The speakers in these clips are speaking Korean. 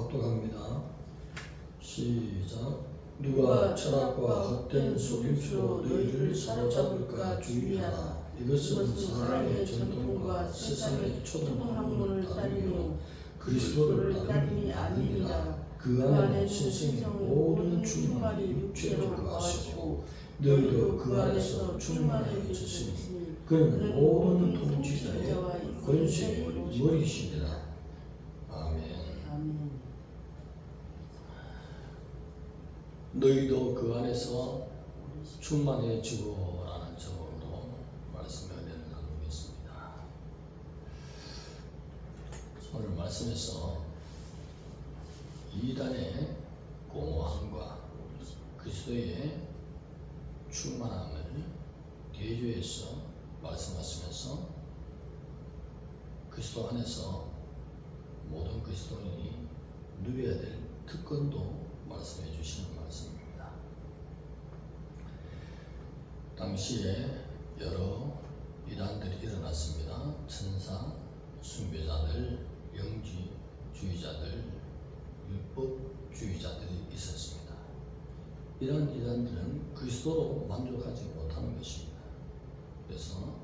합독합니다. 시작. 누가 철학과 헛된 속임수로 너희를 사로잡을까 주의하라. 이것은 사람의 전통과 세상의 초등학문을 따르며 그리스도를 따름이 아니니라. 그 안에 신성의 모든 충만이 육체로 거하시고 너희도 그 안에서 충만하게 주시니 그는 모든 통치자의 권세의 머리시니라. 아멘. 아멘. 너희도 그 안에서 충만해지고 라는 제목으로 말씀의 은혜를 나누겠습니다. 오늘 말씀에서 이단의 공허함과 그리스도의 충만함을 대조해서 말씀하시면서 그리스도 안에서 모든 그리스도인이 누려야 될 특권도 말씀해 주시는 말씀입니다. 당시에 여러 이단들이 일어났습니다. 천사, 숭배자들, 영지주의자들, 율법주의자들이 있었습니다. 이런 이단들은 그리스도로 만족하지 못하는 것입니다. 그래서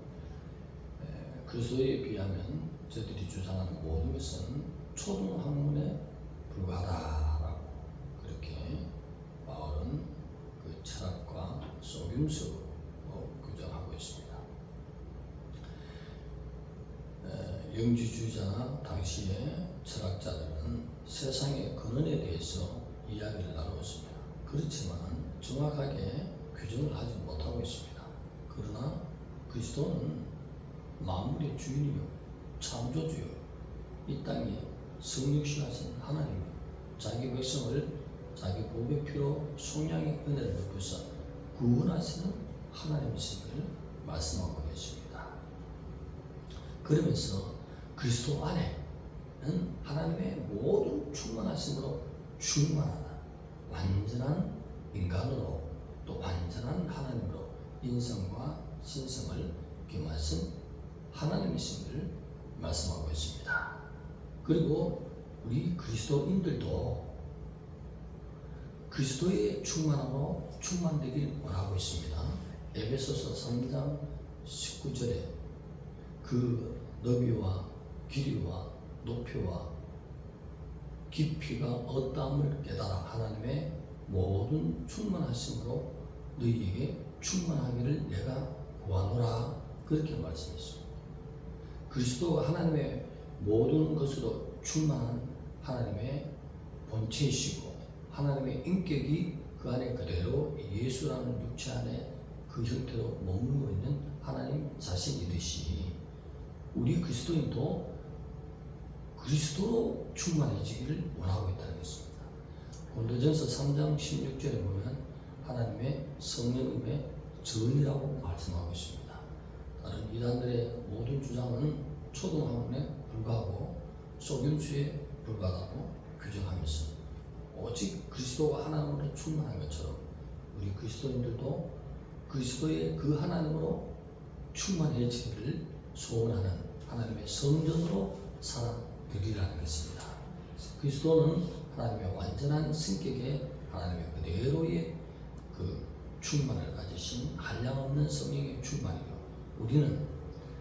에, 그리스도에 비하면 저들이 주장하는 모든 것은 초등학문에 불과하다라고 그렇게 바울은 그 철학과 속임수로 규정하고 있습니다. 에, 영지주의자나 당시의 철학자들은 세상의 근원에 대해서 이야기를 나누었습니다. 그렇지만 정확하게 규정을 하지 못하고 있습니다. 그러나 그리스도는 만물의 주인이요 창조주요 이 땅에 성육신하신 하나님 자기 백성을 자기 복의 피로 속량의 은혜를 베푸사 구원하시는 하나님이심을 말씀하고 계십니다. 그러면서 그리스도 안에는 하나님의 모든 충만하심으로 충만하다. 완전한 인간으로 또 완전한 하나님으로 인성과 신성을 겸하신 하나님이심을 말씀하고 있습니다. 그리고 우리 그리스도인들도 그리스도의 충만함으로 충만되길 원하고 있습니다. 에베소서 3장 19절에 그 너비와 길이와 높이와 깊이가 어떠함을 깨달아 하나님의 모든 충만하심으로 너희에게 충만하기를 내가 구하노라 그렇게 말씀했습니다. 그리스도가 하나님의 모든 것으로 충만한 하나님의 본체이시고 하나님의 인격이 그 안에 그대로 예수라는 육체 안에 그 형태로 머물고 있는 하나님 자신이듯이 우리 그리스도인도 그리스도로 충만해지기를 원하고 있다는 것입니다. 고린도전서 3장 16절에 보면 하나님의 성령님의 전이라고 말씀하고 있습니다. 다른 이단들의 모든 주장은 초등학문에 불과하고 속임수에 불과하다고 규정하면서 오직 그리스도가 하나님으로 충만한 것처럼 우리 그리스도인들도 그리스도의 그 하나님으로 충만해지기를 소원하는 하나님의 성전으로 살아 들이라는 것입니다. 그리스도는 하나님의 완전한 성격의 하나님의 그대로의 그 충만을 가지신 한량없는 성령의 충만이요. 우리는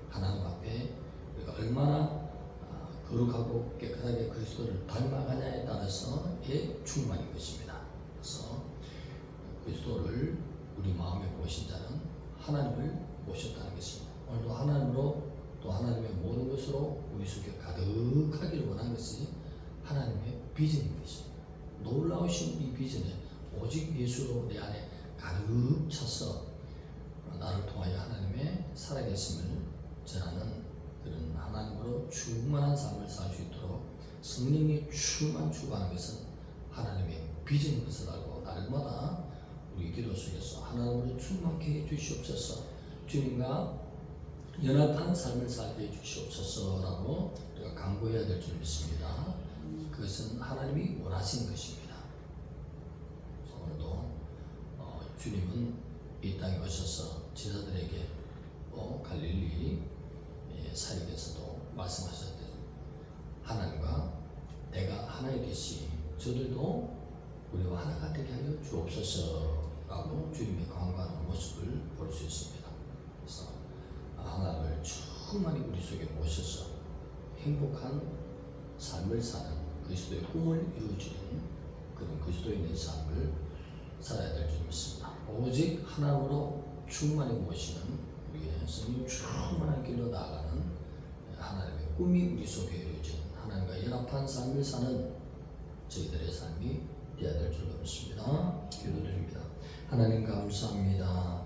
하나님 앞에 우리가 얼마나 아, 거룩하고 깨끗하게 그리스도를 닮아가냐에 따라서의 충만인 것입니다. 그래서 그리스도를 우리 마음에 모신 자는 하나님을 모셨다는 것입니다. 오늘도 하나님으로 또 하나님의 모든 것으로 우리 속에 가득하기를 원한 것이 하나님의 비전인 것입니다. 놀라우신 이 비전에 오직 예수로 내 안에 가득 찼어 나를 통하여 하나님의 살아계심을 전하는 그런 하나님으로 충만한 삶을 살 수 있도록 성령의 충만 추구하는 것은 하나님의 비전인 것을 알고 날마다 우리 기도 속에서 하나님으로 충만케 해 주시옵소서 주님과 연합한 삶을 살게 해 주시옵소서라고 우리가 강구해야 될 줄 믿습니다. 그것은 하나님이 원하시는 것입니다. 오늘도 어, 주님은 이 땅에 오셔서 제자들에게 또 갈릴리 예, 사역에서도 말씀하셨듯 하나님과 내가 하나이듯이 저들도 우리와 하나가 되게 하여 주옵소서라고 주님의 강구하는 모습을 볼 수 있습니다. 하나님을 충만히 우리 속에 모셔서 행복한 삶을 사는 그리스도의 꿈을 이루어지는 그런 그리스도인의 삶을 살아야 될 줄 믿습니다. 오직 하나님으로 충만히 모시는 우리의 성령 충만한 길로 나아가는 하나님의 꿈이 우리 속에 이루어지는 하나님과 연합한 삶을 사는 저희들의 삶이 되어야 될줄 믿습니다. 기도드립니다. 하나님 감사합니다.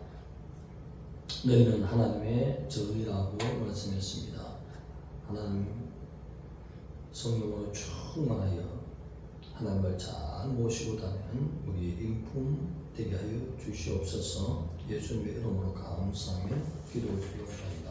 너희는 하나님의 저희라고 말씀했습니다. 하나님 성령으로 충만하여 하나님을 잘 모시고 다니는 우리의 인품 되게 하여 주시옵소서 예수님의 이름으로 감사하며 기도드리옵나이다.